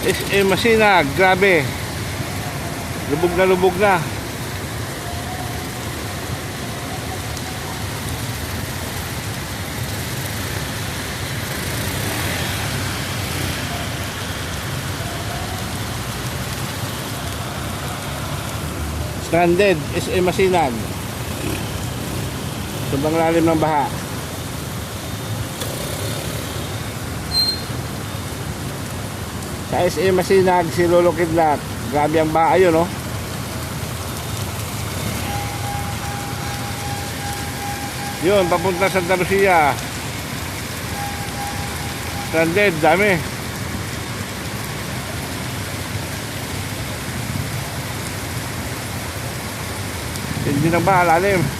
SM Masinag, grabe. Lubog na lubog na. Stranded, SM Masinag. Sobrang lalim ng baha. Sa SM Masinag, si Lolo Kidlat. Grabe ang baha yun, no? Yun, papunta sa Santa Lucia. Stranded, dami. Hindi na ba, lalim.